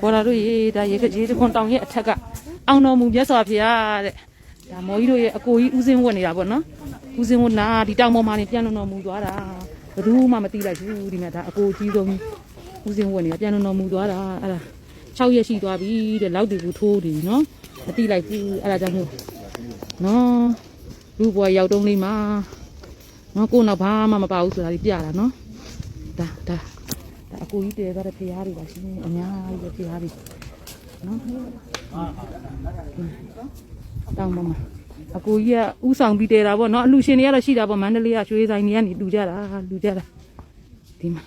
ဘော်လာတို့ရေဒါရေကကြီးတခွန်တောင်ရဲ့အထက်ကအောင်တော်မူမြတ်စွာဘုရားတဲ့ဒါမော်ကြီးတို့ရဲ့အကိုကြီးဦးစင်းဝတ်နေတာပေါ့နော်ဦးစင်းဝတ်နာဒီတောင်ပေါ်မှာနေပြန်လုံတော်မူသွားတာဘယ်သူမှမသိလိုက်ဘူးဒီမှာဒါအကိုကြီးဆုံးဦးစင်းဝတ်နေတာပြန်လုံတော်မူသွားတာအဲ့ဒါ6ရက်ရှိသွားပြီတဲ့လောက်တူကူထိုးတယ်နော်မသိလိုက်ဘူးအဲ့ဒါကြောင့်မို့နော်လူဘွားရောက်တုံးလေးမှာနော်ကိုယ်တော့ဘာမှမပါဘူးဆိုတာဒီပြတာနော်ဒါဒါဒါအ ကူကြီးတည်သွားတဲ့ဖရားတွေပါရှင်အများကြီးပဲဖရားတွေနော်တောင်းပါမအကူကြီးကဥဆောင်ပြီးတည်တာပေါ့နော်အလူရှင်တွေကတော့ရှိတာပေါ့မန္တလေးကရွှေဆိုင်တွေကနေလူကြတာလူကြတာဒီမှာ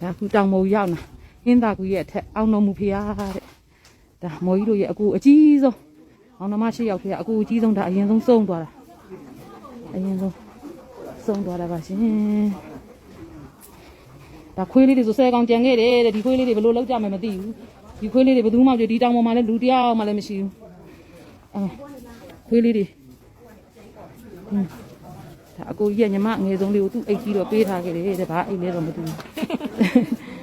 ဒါအခုတောင်မိုးရောက်လာဟင်းသာကူရဲ့အထက်အောင်တော်မူဖရားတဲ့ဒါမော်ကြီးတို့ရဲ့အကူအကြီးဆုံးအောင်တော်မရှိရောက်ဖရားအကူအကြီးဆုံးဒါအရင်ဆုံးစုံသွားတာအရင်ဆုံးစုံသွားတာပါရှင် ဒါခွေးလေးတွေဆိုဆယ်ကောင်ကြံခဲ့တယ်တဲ့ဒီခွေးလေးတွေဘယ်လိုလောက်ကြမယ်မသိဘူးဒီခွေးလေးတွေဘယ်သူမှမကြည့်ဒီတောင်ပေါ်မှာလည်းလူတစ်ယောက်မှလည်းမရှိဘူးအဲခွေးလေးတွေဟင်းဒါအကိုကြီးကညီမအငယ်ဆုံးလေးကိုသူ့အိတ်ကြီးတော့ပေးထားခဲ့တယ်တဲ့ဘာအိတ်လဲတော့မသိဘူး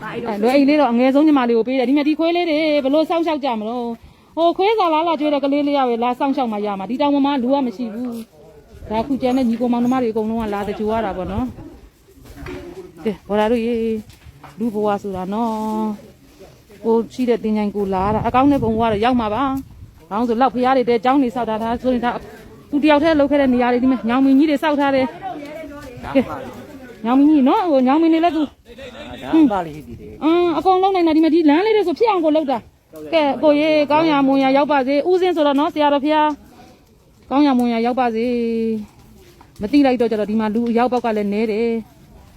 အဲလွယ်အိတ်လေးတော့အငယ်ဆုံးညီမလေးကိုပေးတယ်ဒီမြဒီခွေးလေးတွေဘယ်လိုစောင့်ရှောက်ကြမလို့ဟိုခွေးစားလားလာကျွေးတဲ့ကလေးလေးရပဲလာစောင့်ရှောက်မှရမှာဒီတောင်ပေါ်မှာလူကမရှိဘူးဒါအခုကျန်တဲ့ညီကိုမောင်နှမတွေအကုန်လုံးကလာတကြွရတာပေါ့နော် ကဲဘော်လာတို့ရေလူဘဝဆိုတာနော်ကိုရှိတဲ့တင်ញိုင်ကိုလာတာအကောင်းတဲ့ဘုံဘဝတော့ရောက်မှာပါဘာလို့ဆိုလောက်ဖရားတွေတဲ့ចောင်းနေစောက်ထားတာဆိုရင်ဒါသူတယောက်တည်းလှုပ်ခဲ့တဲ့နေရာတွေဒီမှာညောင်မင်းကြီးတွေစောက်ထားတယ်ကဲညောင်မင်းကြီးနော်ဟိုညောင်မင်းတွေလည်းသူဒါပါလေးဒီတယ်အင်းအကုန်လုံးနိုင်တာဒီမှာဒီလမ်းလေးတွေဆိုဖြစ်အောင်ကိုလှုပ်တာကဲကိုရေကောင်းရမွန်ရရောက်ပါစေဥစဉ်ဆိုတော့နော်ဆရာတော်ဖရားကောင်းရမွန်ရရောက်ပါစေမသိလိုက်တော့ကြတော့ဒီမှာလူအရောက်ပေါက်ကလည်းနဲတယ်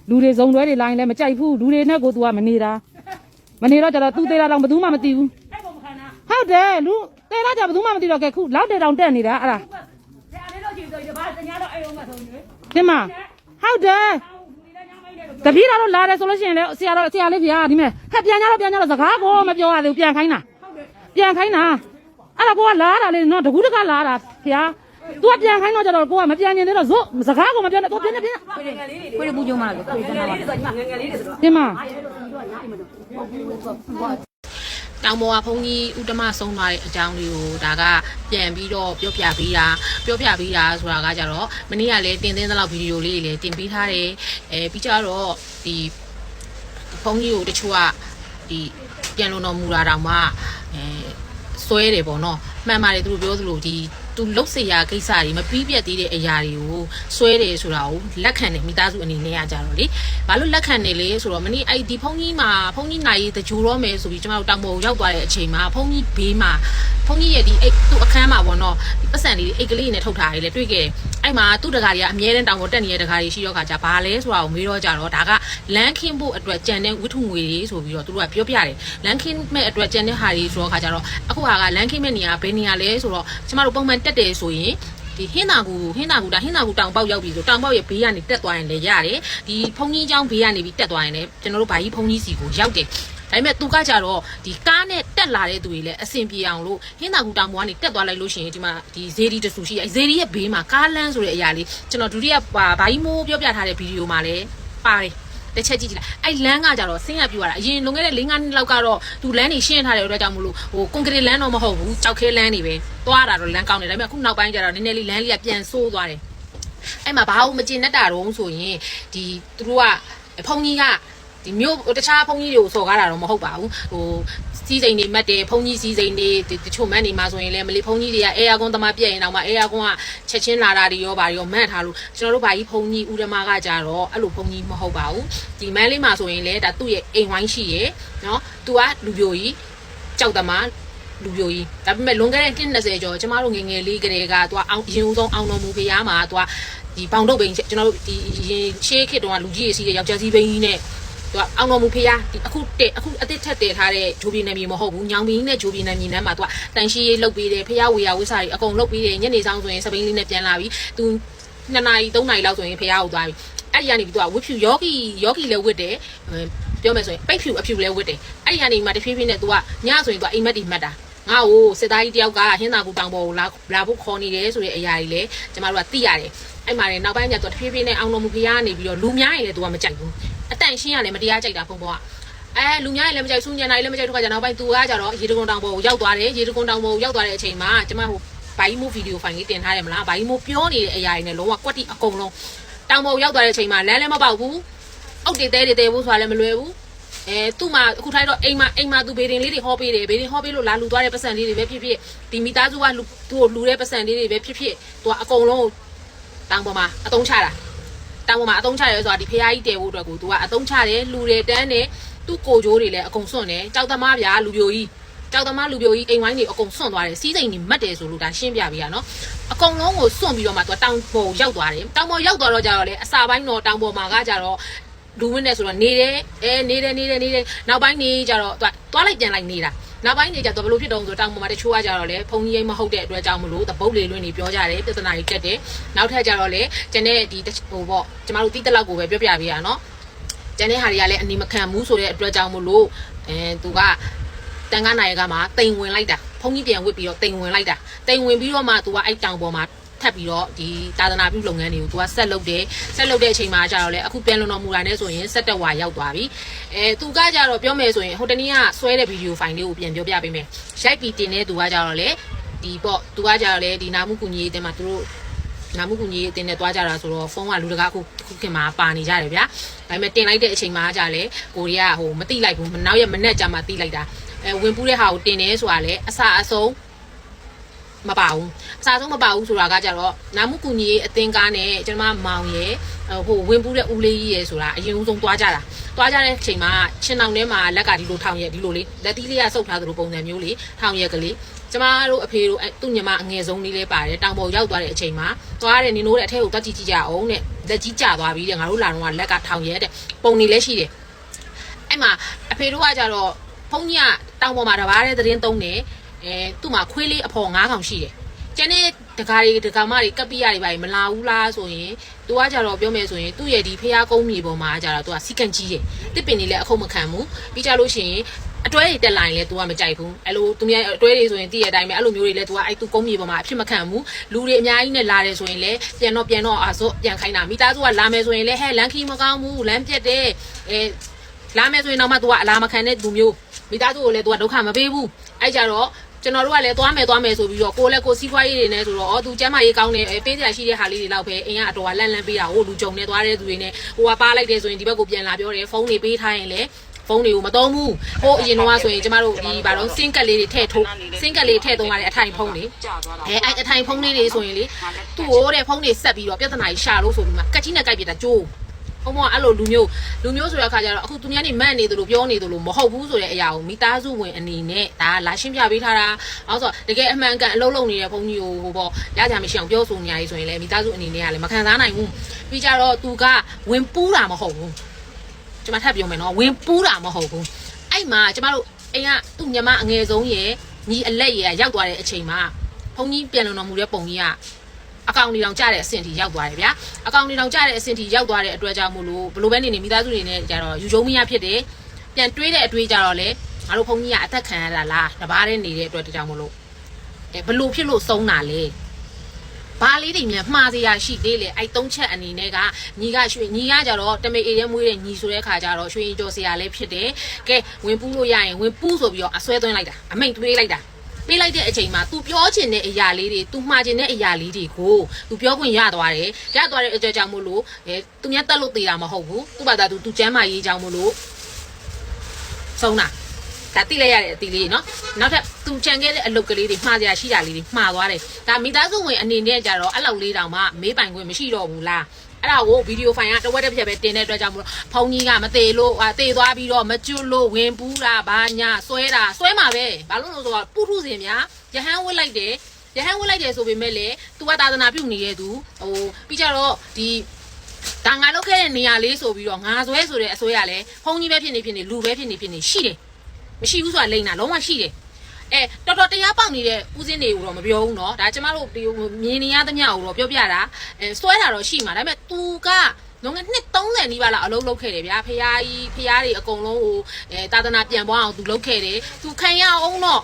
လူတွေဇုံတွဲတွေလိုင်းလည်းမကြိုက်ဘူးလူတွေနဲ့ကိုသူကမနေတာမနေတော့ကျတော့သူသေးတာတော့ဘယ်သူမှမသိဘူးဟုတ်တယ်လူသေးတာကြဘယ်သူမှမသိတော့ကဲခုလောက်တဲ့တောင်တက်နေတာအဲ့ဒါဒီမှာဟုတ်တယ်တပီးတော်လာတယ်ဆိုလို့ရှိရင်လေဆရာတော်ဆရာလေးဗျာဒီမဲ့ဟဲ့ပြန်ကြတော့ပြန်ကြတော့စကားကိုမပြောရသေးဘူးပြန်ခိုင်းတာပြန်ခိုင်းတာအဲ့ဒါကိုကလာတာလေနော်တကူးတကလာတာဗျာ तू ကပြန်ခိုင်းတော့ကျတော့ကိုကမပြန်ကျင်သေးတော့ဇွတ်စကားကိုမပြောနဲ့ तू ပြန်နေပြန်ခွေးပူကြုံမှာလို့ခွေးတနာပါဒီမှာတောင်ပေါ်ကဘုန်းကြီးဥတ္တမဆုံးသွားတဲ့အကြောင်းလေးကိုဒါကပြန်ပြီးတော့ပြောပြပေးတာပြောပြပေးတာဆိုတာကကြတော့မနေ့ကလည်းတင်သင်းသလောက်ဗီဒီယိုလေးတွေလည်းတင်ပေးထားတယ်အဲပြီးကြတော့ဒီဘုန်းကြီးကိုတချို့ကဒီပြန်လုံတော်မူတာတောင်မှအဲစွဲတယ်ပေါ့နော်မှန်ပါတယ်သူတို့ပြောသလိုဒီ သူလုတ်เสียကိစ္စတွေမပြီးပြတ်သေးတဲ့အရာတွေကိုစွဲတယ်ဆိုတာကိုလက်ခံတယ်မိသားစုအနေနဲ့ကကြတော့လေဘာလို့လက်ခံနေလဲဆိုတော့မနေ့အဲ့ဒီဖုန်းကြီးမှာဖုန်းကြီးနိုင်တကြိုတော့မယ်ဆိုပြီးကျွန်တော်တို့တောင်ပေါ်ကိုရောက်သွားတဲ့အချိန်မှာဖုန်းကြီးဘေးမှာဖုန်းကြီးရဲ့ဒီအိတ်သူ့အခန်းမှာပေါ့နော်ဒီပတ်စံလေးအိတ်ကလေးနဲ့ထုတ်ထားတယ်လေတွေ့ခဲ့တယ်အဲ့မှာသူ့တကားကြီးကအမြဲတမ်းတောင်ပေါ်တက်နေတဲ့တကားကြီးရှိတော့ခါကြဘာလဲဆိုတာကိုမေးတော့ကြတော့ဒါကလမ်းခင်းဖို့အတွက်ကြံတဲ့ဝိထုငွေတွေဆိုပြီးတော့သူတို့ကပြောပြတယ်လမ်းခင်းမဲ့အတွက်ကြံတဲ့ဟာတွေဆိုတော့ခါကြတော့အခုဟာကလမ်းခင်းမဲ့နေရာဘယ်နေရာလဲဆိုတော့ကျမတို့ပုံမှန် တက်တယ်ဆိုရင် ဒီဟင်းသာကူဟင်းသာကူဒါဟင်းသာကူတောင်ပေါက်ရောက်ပြီဆိုတောင်ပေါက်ရဲ့ဘေးကနေတက်သွားရင်လည်းရတယ်ဒီဖုန်ကြီးเจ้าဘေးကနေပြီးတက်သွားရင်လည်းကျွန်တော်တို့ဗာကြီးဖုန်ကြီးစီကိုရောက်တယ်ဒါပေမဲ့သူကကြတော့ဒီကားနဲ့တက်လာတဲ့သူတွေလည်းအဆင်ပြေအောင်လို့ဟင်းသာကူတောင်ပေါ်ကနေတက်သွားလိုက်လို့ရှိရင်ဒီမှာဒီဇေဒီတဆူရှိအဲဇေဒီရဲ့ဘေးမှာကားလန်းဆိုတဲ့အရာလေးကျွန်တော်ဒုတိယဗာကြီးမိုးပြောပြထားတဲ့ဗီဒီယိုမှာလည်းပါတယ် တစ်ချက်ကြည့်ကြည့်လိုက်အဲ့လမ်းကကြတော့ဆင်းရပြူရတာအရင်လွန်ခဲ့တဲ့၄၅နှစ်လောက်ကတော့သူလမ်းနေရှင်းထားတဲ့အတွက်ကြောင့်မလို့ဟိုကွန်ကရစ်လမ်းတော့မဟုတ်ဘူးကြောက်ခဲလမ်းနေပဲသွားတာတော့လမ်းကောင်းတယ်ဒါပေမဲ့အခုနောက်ပိုင်းကျတော့နည်းနည်းလေးလမ်းလေးကပြန်ဆိုးသွားတယ်အဲ့မှာဘာလို့မကျင်တတ်တာတော့ဆိုရင်ဒီသူတို့ကဖုန်ကြီးက ဒီမျိုးတခြားဖုန်ကြီးတွေကိုစော်ကားတာတော့မဟုတ်ပါဘူးဟိုစီးစိမ်တွေမှတ်တယ်ဖုန်ကြီးစီးစိမ်တွေဒီတချို့မန်းနေမှာဆိုရင်လည်းမလီဖုန်ကြီးတွေကအဲယာကွန်သမားပြက်ရင်တော့မှအဲယာကွန်ကချက်ချင်းလာတာတွေရောဘာတွေရောမန့်ထားလို့ကျွန်တော်တို့ဘာကြီးဖုန်ကြီးဦးဓမားကကြတော့အဲ့လိုဖုန်ကြီးမဟုတ်ပါဘူးဒီမန်းလေးမှာဆိုရင်လည်းဒါသူ့ရဲ့အိမ်ဝိုင်းရှိရယ်နော်သူကလူပြိုကြီးကြောက်သမားလူပြိုကြီးဒါပေမဲ့လွန်ခဲ့တဲ့20ကျော်ကျမတို့ငယ်ငယ်လေးကလေးကသူကအောင်ရင်ဦးဆုံးအောင်တော်မူဖရားမှာသူကဒီပေါင်တုပ်ဘိန်းကျွန်တော်တို့ဒီရင်ရှေးခေတ်တုန်းကလူကြီးရေးစီးတဲ့ယောက်ျားစီးဘိန်းကြီးနဲ့ သူကအောင်တော်မူဖရားဒီအခုတက်အခုအစ်စ်ထက်တည်ထားတဲ့ဂျိုးပြင်းနယ်မြေမဟုတ်ဘူးညောင်ဘင်းနဲ့ဂျိုးပြင်းနယ်မြေနန်းမှာသူကတန်ရှိရေးလုပ်ပေးတယ်ဖရားဝေယဝိစာတွေအကုန်လုပ်ပေးတယ်ညနေဆောင်ဆိုရင်စပိန်လေးနဲ့ပြန်လာပြီးသူ2နာရီ3နာရီလောက်ဆိုရင်ဖရားကိုသွားပြီအဲ့ဒီကနေပြီးသူကဝစ်ဖြူယောဂီယောဂီလည်းဝစ်တယ်ပြောမယ်ဆိုရင်ပိတ်ဖြူအဖြူလည်းဝစ်တယ်အဲ့ဒီကနေမှတဖြည်းဖြည်းနဲ့သူကညဆိုရင်သူကအိမ်မက်တီမှတ်တာငါ့ကိုစစ်သားကြီးတယောက်ကဟင်းသာကူတောင်ပေါ်ကိုလာလာဖို့ခေါ်နေတယ်ဆိုတဲ့အရာတွေလည်းကျမတို့ကသိရတယ်အဲ့မှာလည်းနောက်ပိုင်းကျတော့တဖြည်းဖြည်းနဲ့အောင်တော်မူဖရားကနေပြီးတော့လူများရင်လည်းသူကမကြိုက်ဘူး အတန့်ရှင်းရလည်းမတရားကြိုက်တာဖုံဖုံကအဲလူများလည်းမကြိုက်ဆူညံနိုင်လည်းမကြိုက်တော့ကကြနောက်ပိုင်းသူကကြတော့ရေတကုံတောင်ပေါ်ကိုရောက်သွားတယ်ရေတကုံတောင်ပေါ်ကိုရောက်သွားတဲ့အချိန်မှာကျမဟိုဘိုင်းမိုးဗီဒီယိုဖိုင်လေးတင်ထားတယ်မလားဘိုင်းမိုးပြောနေတဲ့အရာတွေနဲ့လုံးဝကွက်တိအကုန်လုံးတောင်ပေါ်ရောက်သွားတဲ့အချိန်မှာလမ်းလည်းမပေါက်ဘူးအောက်တေတဲတေတဲဖို့ဆိုတာလည်းမလွယ်ဘူးအဲသူ့မှာအခုထိုက်တော့အိမ်မှာအိမ်မှာသူဘေဒင်လေးတွေဟောပေးတယ်ဘေဒင်ဟောပေးလို့လာလူသွားတဲ့ပတ်စံလေးတွေပဲဖြစ်ဖြစ်ဒီမိသားစုကလူသူ့ကိုလူတဲ့ပတ်စံလေးတွေပဲဖြစ်ဖြစ်သူကအကုန်လုံးတောင်ပေါ်မှာအတုံးချတာ တောင်ပေါ်မှာအတုံးချရဲဆိုတာဒီဖះကြီးတဲဖို့အတွက်ကိုသူကအတုံးချတယ်လူတွေတန်းတယ်သူ့ကိုကြိုးတွေလည်းအကုန်စွန့်တယ်ကြောက်သမားဗျာလူပြိုကြီးကြောက်သမားလူပြိုကြီးအိမ်ဝိုင်းတွေအကုန်စွန့်သွားတယ်စီးစိမ်တွေမတ်တယ်ဆိုလို့ဒါရှင်းပြပေးရနော်အကုန်လုံးကိုစွန့်ပြီးတော့မှသူကတောင်ပေါ်ရောက်သွားတယ်တောင်ပေါ်ရောက်သွားတော့ကြတော့လေအစာပိုင်းတော့တောင်ပေါ်မှာကကြတော့လူဝင်းနေဆိုတော့နေတယ်အဲနေတယ်နေတယ်နေတယ်နောက်ပိုင်းနေကြတော့သူကသွားလိုက်ပြန်လိုက်နေတာ နောက်ပိုင်းနေကြတော့ဘယ်လိုဖြစ်တုံးဆိုတောင်ပေါ်မှာတချို့ကကြတော့လေဖုန်ကြီးမဟုတ်တဲ့အတွက်ကြောင့်မလို့တပုတ်လေလွင်းနေပြောကြတယ်ပြဿနာတွေတက်တယ်နောက်ထပ်ကြတော့လေကျန်တဲ့ဒီဟိုပေါ့ကျမတို့တီးတလောက်ကိုပဲပြောပြပေးရနော်ကျန်တဲ့ဟာတွေကလည်းအနီမခံဘူးဆိုတဲ့အတွက်ကြောင့်မို့လို့အဲသူကတန်ခါနိုင်ကမှာတိမ်ဝင်လိုက်တာဖုန်းကြီးပြန်ဝစ်ပြီးတော့တိမ်ဝင်လိုက်တာတိမ်ဝင်ပြီးတော့မှသူကအဲ့တောင်ပေါ်မှာ ထပ်ပြီးတော့ဒီတာသနာပြုလုပ်ငန်းတွေကိုသူကဆက်လုပ်တယ်ဆက်လုပ်တဲ့အချိန်မှာကျတော့လေအခုပြန်လုံတော်မူတာနဲ့ဆိုရင်ဆက်တက်ဝါရောက်သွားပြီအဲသူကကြတော့ပြောမယ်ဆိုရင်ဟိုတနေ့ကဆွဲတဲ့ဗီဒီယိုဖိုင်လေးကိုပြန်ပြောပြပေးမယ်ရိုက်ပြီးတင်တဲ့သူကကြတော့လေဒီပေါ့သူကကြတော့လေဒီနာမှုကူညီရေးတင်မှာသူတို့နာမှုကူညီရေးအတင်းနဲ့တွားကြတာဆိုတော့ဖုန်းကလူတကာအခုခုခင်မှာပါနေကြတယ်ဗျာဒါပေမဲ့တင်လိုက်တဲ့အချိန်မှာကြာလေကိုရီးယားဟိုမတိလိုက်ဘူးနောက်ရက်မနေ့ကြာမှတိလိုက်တာအဲဝင်ပူးတဲ့ဟာကိုတင်တယ်ဆိုတာလေအစအဆုံး မပါဘူးအစားဆုံးမပါဘူးဆိုတာကကြတော့နာမှုကူညီရေးအတင်းကားနဲ့ကျွန်မမောင်ရဲ့ဟိုဝင်ပူးတဲ့ဦးလေးကြီးရဲ့ဆိုတာအရင်ဆုံးတွားကြတာတွားကြတဲ့အချိန်မှာချင်းတောင်ထဲမှာလက်ကဒီလိုထောင်ရဲ့ဒီလိုလေးလက်သီးလေးကဆုပ်ထားသလိုပုံစံမျိုးလေးထောင်ရဲ့ကလေးကျမတို့အဖေတို့သူ့ညီမအငယ်ဆုံးလေးလေးပါတယ်တောင်ပေါ်ရောက်သွားတဲ့အချိန်မှာသွားတယ်နင်တို့တဲ့အထက်ကိုတက်ကြည့်ကြည့်ကြအောင်တဲ့လက်ကြီးကျသွားပြီတဲ့ငါတို့လာတော့ကလက်ကထောင်ရဲ့တဲ့ပုံနေလည်းရှိတယ်အဲ့မှာအဖေတို့ကကြတော့ဖုန်းကြီးကတောင်ပေါ်မှာတဘာတဲ့သတင်းသုံးတယ် အဲသူ့မှာခွေးလေးအဖော်၅កောင်ရှိတယ်ကျန်တဲ့တကားတွေတကာမတွေကပ်ပိရတွေပါမလာဘူးလားဆိုရင်သူကကြတော့ပြောမယ်ဆိုရင်သူ့ရဲ့ဒီဖះကုန်းမြေပေါ်မှာကြတော့သူကစီကန်ကြီးတယ်တစ်ပင်တွေလည်းအခုမခံဘူးပြီးကြလို့ရှိရင်အတွဲတွေတက်လာရင်လည်း तू ကမကြိုက်ဘူးအဲ့လိုသူများအတွဲတွေဆိုရင်တည့်ရတိုင်းပဲအဲ့လိုမျိုးတွေလည်း तू ကအဲ့ तू ကုန်းမြေပေါ်မှာအဖြစ်မခံဘူးလူတွေအများကြီးနဲ့လာတယ်ဆိုရင်လည်းပြန်တော့ပြန်တော့အာဆိုပြန်ခိုင်းတာမိသားစုကလာမယ်ဆိုရင်လည်းဟဲ့လမ်းခီးမကောင်းဘူးလမ်းပြက်တယ်အဲလာမယ်ဆိုရင်တော့မှ तू ကအလာမခံတဲ့လူမျိုးမိသားစုကိုလည်း तू ကဒုက္ခမပေးဘူးအဲ့ကြတော့ ကျွန်တော်တို့ကလည်းသွားမယ်သွားမယ်ဆိုပြီးတော့ကိုလည်းကိုစီးပွားရေးတွေနဲ့ဆိုတော့အော်သူကျမ်းမာရေးကောင်းတယ်ပေးစရာရှိတဲ့ဟာလေးတွေလောက်ပဲအင်းကအတော်ကလန့်လန့်ပေးတာဟိုလူကြုံနေသွားတဲ့သူတွေနဲ့ဟိုကပါလိုက်တယ်ဆိုရင်ဒီဘက်ကိုပြန်လာပြောတယ်ဖုန်းတွေပေးထားရင်လည်းဖုန်းတွေကိုမသုံးဘူးဟိုအရင်တော့ဆိုရင်ကျမတို့ဒီဘာတော့စင်ကက်လေးတွေထည့်ထိုးစင်ကက်လေးထည့်သုံးရတဲ့အထိုင်ဖုန်းတွေအဲအဲ့အထိုင်ဖုန်းလေးတွေဆိုရင်လေသူ့ဟိုတဲ့ဖုန်းတွေဆက်ပြီးတော့ပြဿနာကြီးရှာလို့ဆိုပြီးမှကက်ကြီးနဲ့ကြိုက်ပြတာကြိုး ဘုံဘအဲ့လိုလူမျိုးလူမျိုးဆိုတဲ့အခါကျတော့အခုသူများနေမန့်နေသလိုပြောနေသလိုမဟုတ်ဘူးဆိုတဲ့အရာကိုမိသားစုဝင်အနေနဲ့ဒါကလာရှင်းပြပေးထားတာအောက်ဆိုတကယ်အမှန်ကန်အလုံးလုံးနေတဲ့ဘုန်းကြီးကိုဟိုပေါ့ရကြမရှိအောင်ပြောဆိုနေရည်ဆိုရင်လည်းမိသားစုအနေနဲ့ကလည်းမခံစားနိုင်ဘူးပြီးကြတော့သူကဝင်ပူးတာမဟုတ်ဘူးကျွန်မထပ်ပြောမယ်နော်ဝင်ပူးတာမဟုတ်ဘူးအဲ့မှာကျမတို့အိမ်ကသူ့ညီမအငယ်ဆုံးရဲ့ညီအလက်ရဲ့ရောက်သွားတဲ့အချိန်မှာဘုန်းကြီးပြန်လုံတော်မူတဲ့ပုံကြီးက အကောင့်တွေတောင်ကြတဲ့အဆင့်ထိရောက်သွားတယ်ဗျာအကောင့်တွေတောင်ကြတဲ့အဆင့်ထိရောက်သွားတဲ့အတွက်ကြောင့်မို့လို့ဘလို့ပဲနေနေမိသားစုတွေနဲ့ကြတော့ယူကျုံမရဖြစ်တယ်ပြန်တွေးတဲ့အတွေးကြတော့လေငါတို့ဘုန်းကြီးကအသက်ခံရတာလားတပားတဲ့နေတဲ့အတွက်တကြောင်မို့လို့အဲဘလို့ဖြစ်လို့ဆုံးတာလဲဘာလေးတွေမြန်မှားစရာရှိသေးလေအဲ့သုံးချက်အနေနဲ့ကညီကရွှေညီကကြတော့တမေအေရဲမွေးတဲ့ညီဆိုတဲ့ခါကျတော့ရွှေရင်ကျော်စရာလည်းဖြစ်တယ်ကဲဝင်ပူးလို့ရရင်ဝင်ပူးဆိုပြီးတော့အဆွဲသွင်းလိုက်တာအမိန်သွေးလိုက်တာ ပေးလိုက်တဲ့အချိန်မှာ तू ပြောချင်တဲ့အရာလေးတွေ तू မှားချင်တဲ့အရာလေးတွေကို तू ပြောခွင့်ရသွားတယ်ရသွားတဲ့အကြကြောင့်မို့လို့အဲသူများတက်လို့သေးတာမဟုတ်ဘူးသူ့ဘာသာ तू သူကျမ်းမာရေးကြောင့်မို့လို့ဆုံးတာဒါတိလိုက်ရတဲ့အတီလေးနော်နောက်ထပ်သူချန်ခဲ့တဲ့အလုပ်ကလေးတွေမှားကြရှိတာလေးတွေမှားသွားတယ်ဒါမိသားစုဝင်အနေနဲ့ကြတော့အဲ့လောက်လေးတောင်မှမေးပိုင်ခွင့်မရှိတော့ဘူးလား အဲ့ဒါကိုဗီဒီယိုဖိုင်ကတဝက်တစ်ပြက်ပဲတင်တဲ့အတွက်ကြောင့်မလို့ဖုန်းကြီးကမသေးလို့ဟာသေသွားပြီးတော့မကျွတ်လို့ဝင်ပူးတာဘာညာဆွဲတာဆွဲမှာပဲဘာလို့လဲဆိုတော့ပုထုဇဉ်များရဟန်းဝစ်လိုက်တယ်ရဟန်းဝစ်လိုက်တယ်ဆိုပေမဲ့လေ तू ကသာသနာပြုနေတဲ့သူဟိုပြီးကြတော့ဒီဒါငါလောက်ခဲ့တဲ့နေရာလေးဆိုပြီးတော့ငါဆွဲဆိုတဲ့အဆွဲရလဲဖုန်းကြီးပဲဖြစ်နေဖြစ်နေလူပဲဖြစ်နေဖြစ်နေရှိတယ်မရှိဘူးဆိုတာလိမ့်တာလုံးဝရှိတယ် အဲတော်တော်တရားပေါက်နေတဲ့ဦးစင်းတွေကိုတော့မပြောဘူးเนาะဒါကျမတို့ဒီမြင်နေရသမျှကိုတော့ပြောပြတာအဲစွဲတာတော့ရှိမှာဒါပေမဲ့ तू ကလုံးကနှစ်30နီးပါးလောက်အလုပ်လုပ်ခဲ့တယ်ဗျာဖះကြီးဖះတွေအကုန်လုံးဟိုအဲတာသနာပြန်ပွားအောင်သူလုပ်ခဲ့တယ်သူခံရအောင်တော့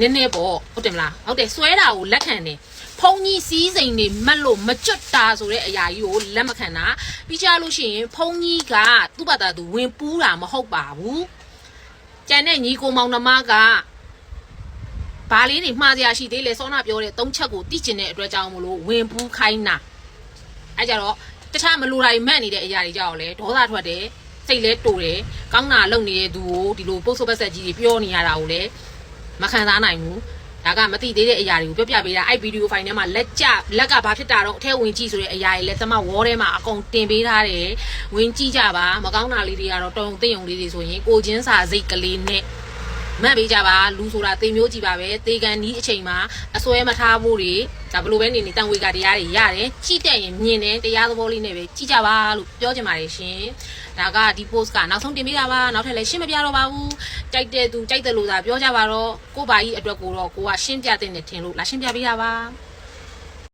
နည်းနည်းပေါ့ဟုတ်တယ်မလားဟုတ်တယ်စွဲတာကိုလက်ခံတယ်ဖုံကြီးစည်းစိမ်တွေမတ်လို့မကျွတ်တာဆိုတဲ့အရာကြီးကိုလက်မခံတာပြီးကြလို့ရှိရင်ဖုံကြီးကသူ့ဘာသာသူဝင်ပူးတာမဟုတ်ပါဘူးကြံတဲ့ညီကိုမောင်နှမက ဘာလေးတွေမှားစရာရှိသေးလဲစောနာပြောတဲ့သုံးချက်ကိုသိကျင်တဲ့အတွက်ကြောင့်မလို့ဝင်ပူးခိုင်းတာအဲကြတော့တခြားမလိုတာတွေမှတ်နေတဲ့အရာတွေကြောက်လဲဒေါသထွက်တယ်စိတ်လဲတူတယ်ကောင်းတာလုပ်နေတဲ့သူကိုဒီလိုပုတ်ဆုပ်ပတ်ဆက်ကြီးတွေပြောနေရတာကိုလဲမခံစားနိုင်ဘူးဒါကမသိသေးတဲ့အရာတွေကိုပြောပြပေးတာအဲ့ဗီဒီယိုဖိုင်ထဲမှာလက်ကျလက်ကဘာဖြစ်တာတော့အထဲဝင်ကြည့်ဆိုတဲ့အရာတွေလဲတမဝေါ်ထဲမှာအကုန်တင်ပေးထားတယ်ဝင်ကြည့်ကြပါမကောင်းတာလေးတွေကတော့တုံသိယုံလေးတွေဆိုရင်ကိုချင်းစာစိတ်ကလေးနဲ့ မှတ်ပေးကြပါလူဆိုတာသေမျိုးကြည့်ပါပဲသေကန်နီးအချိန်မှာအစွဲမထားဖို့တွေဒါဘလို့ပဲနေနေတန်ဝေကတရားတွေရတယ်ကြည့်တဲ့ရင်မြင်တယ်တရားသဘောလေးနဲ့ပဲကြည့်ကြပါလို့ပြောချင်ပါတယ်ရှင်ဒါကဒီ post ကနောက်ဆုံးတင်ပေးတာပါနောက်ထပ်လည်းရှင်းမပြတော့ပါဘူးကြိုက်တဲ့သူကြိုက်တယ်လို့သာပြောကြပါတော့ကို့ဘာကြီးအတွက်ကိုတော့ကိုကရှင်းပြတဲ့နဲ့ထင်လို့လာရှင်းပြပေးတာပါ